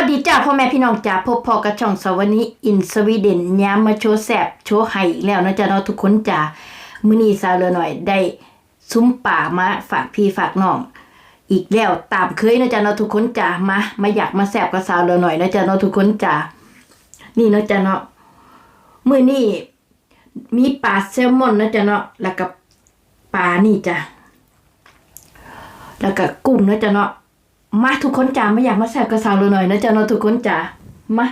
วัสดีจ้าพ่อแม่พี่น้องจ้าพบพอกับช่องสวัสดีอินสวีเดนย้ำมาโชว์แสบโชว์ไห้อีกแล้วนะจ้าเนาะทุกคนจ้ามื้อนี้สาวเลือหน่อยได้ซุ้มป่ามาฝากพี่ฝากน้อง อีกแล้วตามเคยนะจ้าเนาะทุกคนจ้ามามาอยากมาแสบกับสาวเลือหน่อยนะจ้าเนาะทุกคนจ้านี่นะจ้าเนาะมื้อนี้มีปลาแซลมอนนะจ้าเนาะแล้วก็ปลานี่จ้าแล้วก็กุ้งนะจ๊ะเนาะ มาทุกคนจ้าไม่อยากมาแซบกระสาวเลยหน่อยนะจ๊ะเนาะทุกคนจ้ามา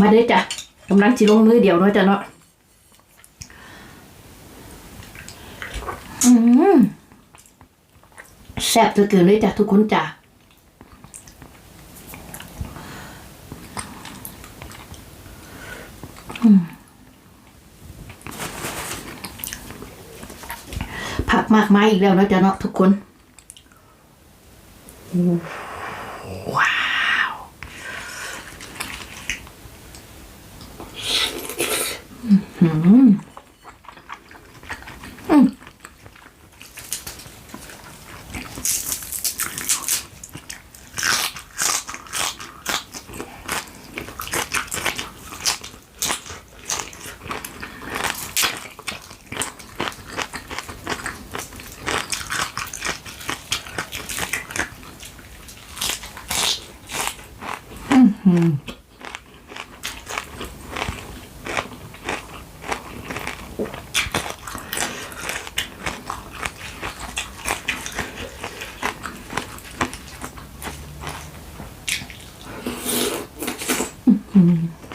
มาเด้จ้ะกำลังจิลงมือเดียวเนาะจ้ะเนาะแซ่บเหลือเกินเลยจ้ะทุกคนจ้ะ ผักมากมายอีกแล้วนะจ๊ะเนาะทุกคนว้ 嗯。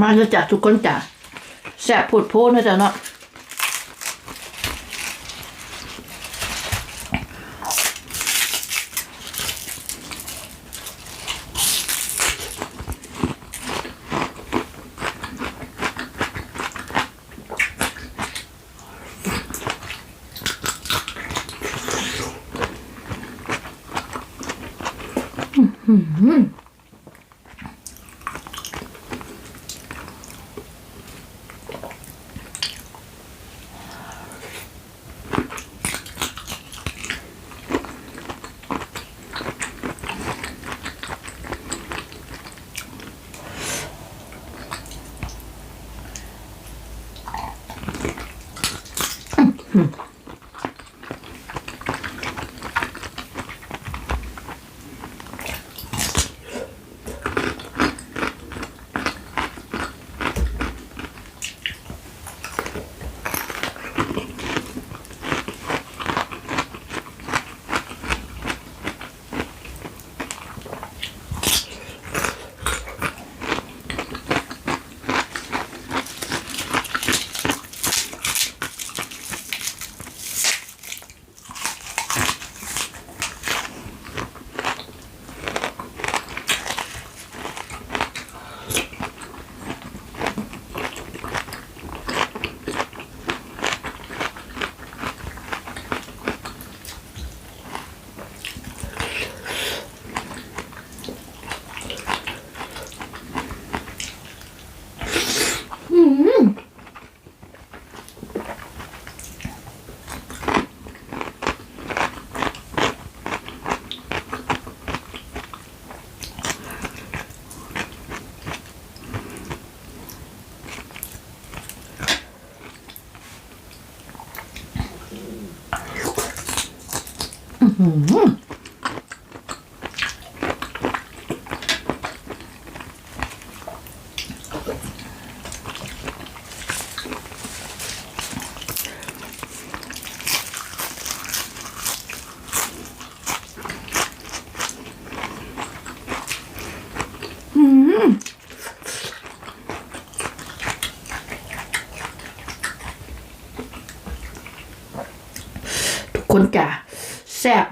มาจะจัดทุกคนจ้ะแสบผุดโพ้นะจ๊ะเนาะ嗯嗯。Mm. Mm. คนแก่แซ่บ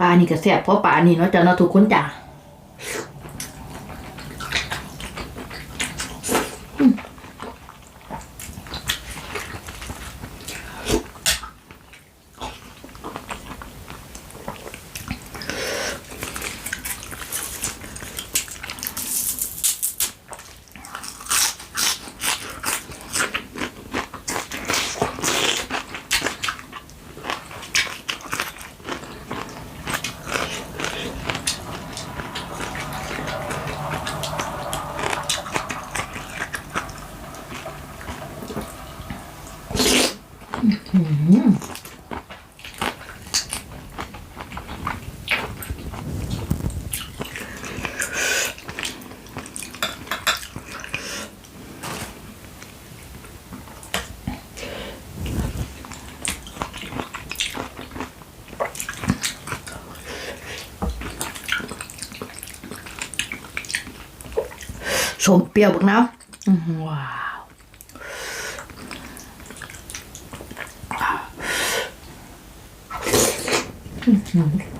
ปลานี่ก็แซ่บเพราะปลานี่เนาะจ้าเนาะทุกคนจ้า สมเปรี้ยวบักน้ำอื้อ หือ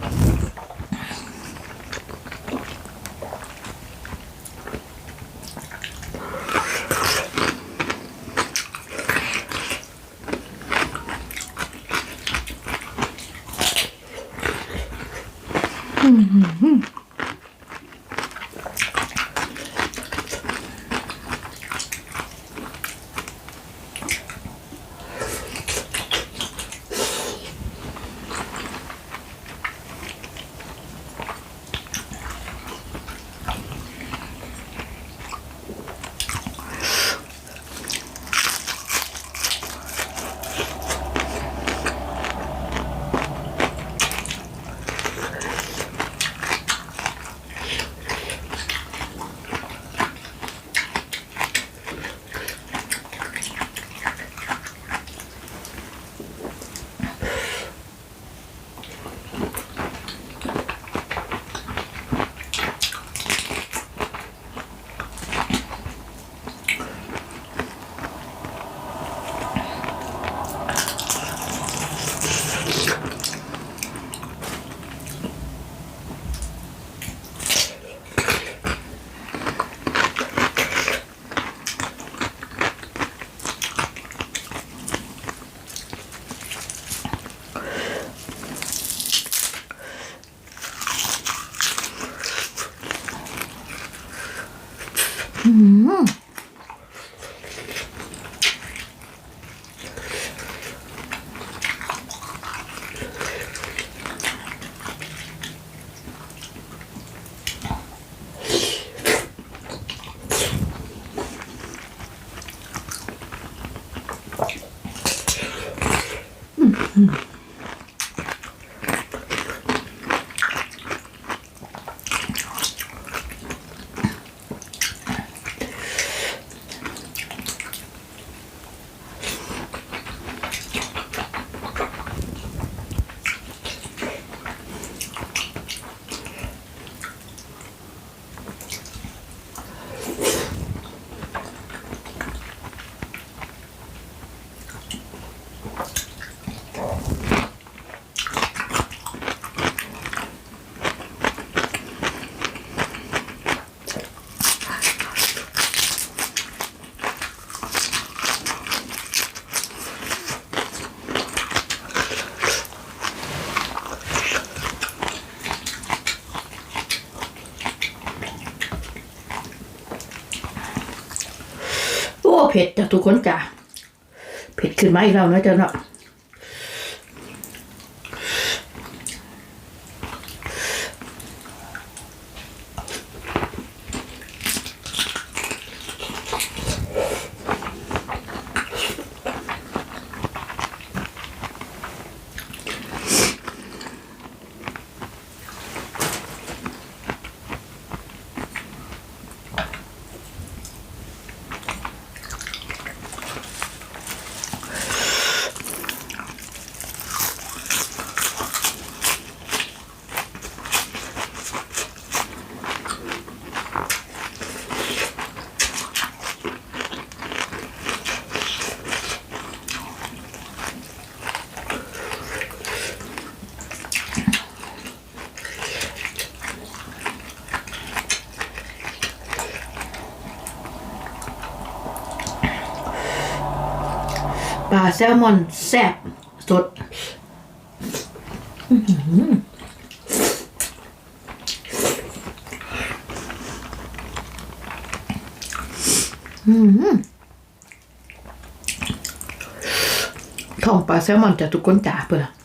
うん เผ็ดจ้ะทุกคนจ้ะเผ็ดขึ้นมาอีกแล้วนะจ้ะเนาะ แซลมอนแซ่บสดท้องปลาแซลมอนจะทุกคนจ่าเปล่า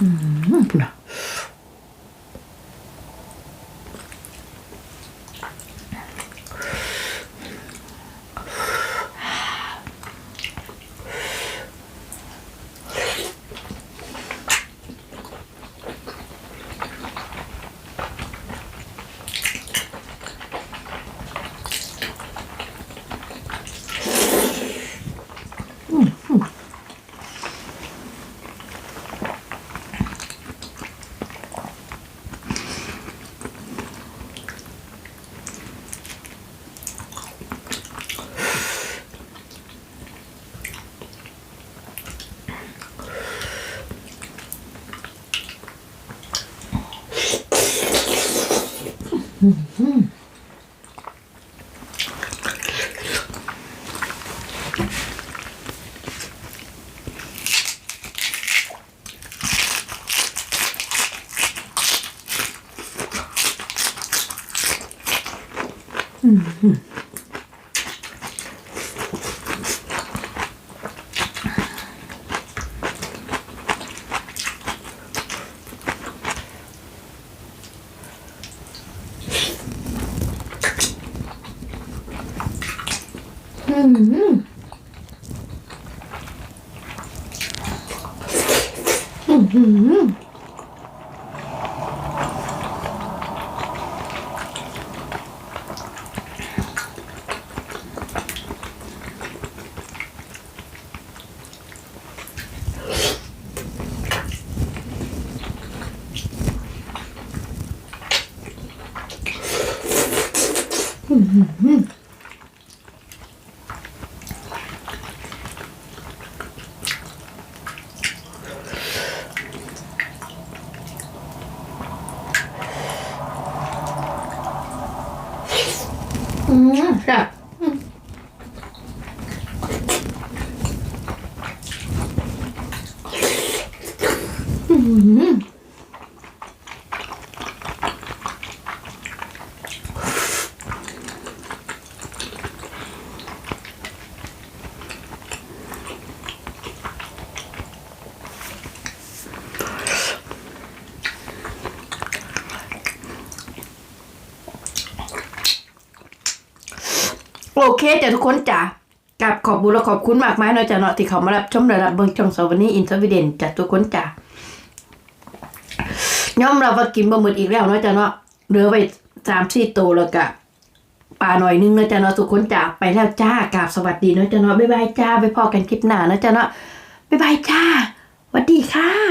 อืมพุ่ นน่ะอื มแซ่บอืม โอเคจ้ะทุกคนจ้ะกับขอบบุญและขอบคุณมากมายเนาะจ้ะเนาะที่เขามารับชมและรับเบิ่งช่องสวัสดีอินทวิเดนจ้ะทุกคนจ้ะย่อมเรับว่ากินบะหมึกอีกแล้วเนาะจ้ะเนาะเหลือไว้สามสี่ตัวแล้วก็ป่าหน่อยนึงเนาะจ้าเนาะทุกคนจากไปแล้วจ้ากราบสวัสดีเนาะจ้าเนาะบ๊ายบายจ้าไปพอกันคลิปหน้าเนาะจ้าเนาะบ๊ายบายจ้าสวัสดีค่ะ